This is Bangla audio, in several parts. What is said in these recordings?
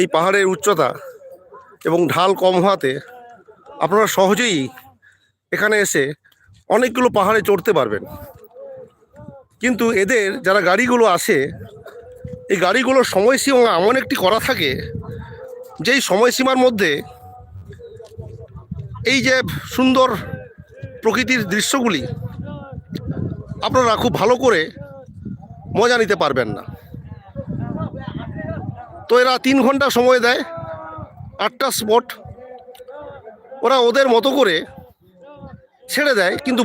এই পাহাড়ের উচ্চতা এবং ঢাল কম হওয়াতে আপনারা সহজেই এখানে এসে অনেকগুলো পাহাড়ে চড়তে পারবেন। কিন্তু এদের যারা গাড়িগুলো আসে এই গাড়িগুলোর সময়সীমা এমন একটি করা থাকে, যেই সময়সীমার মধ্যে এই যে সুন্দর প্রকৃতির দৃশ্যগুলি আপনারা খুব ভালো করে মজা নিতে পারবেন না। তো এরা তিন ঘণ্টা সময় দেয়, আটটা স্পট ওরা ওদের মতো করে ছেড়ে দেয়, কিন্তু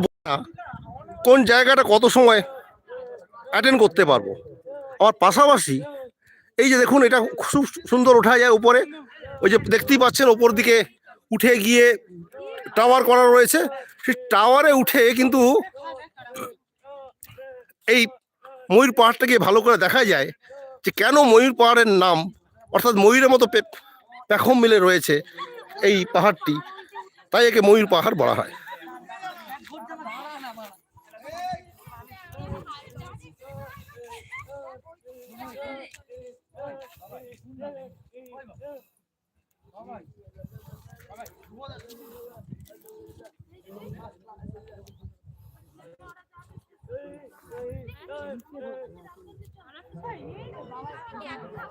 কোন জায়গাটা কত সময় অ্যাটেন্ড করতে পারব। আমার পাশাপাশি এই যে দেখুন, এটা খুব সুন্দর ওঠা যায় উপরে। ওই যে দেখতেই পাচ্ছেন, ওপর দিকে উঠে গিয়ে টাওয়ার করা রয়েছে। সেই টাওয়ারে উঠে কিন্তু এই ময়ূর পাহাড়টাকে ভালো করে দেখা যায়। যে কেন ময়ূর পাহাড়ের নাম অর্থাৎ ময়ূরের মতো পেখম মিলে রয়েছে এই পাহাড়টি তাই একে ময়ূর পাহাড় বলা হয় Saya tidak mau asal melihatnya.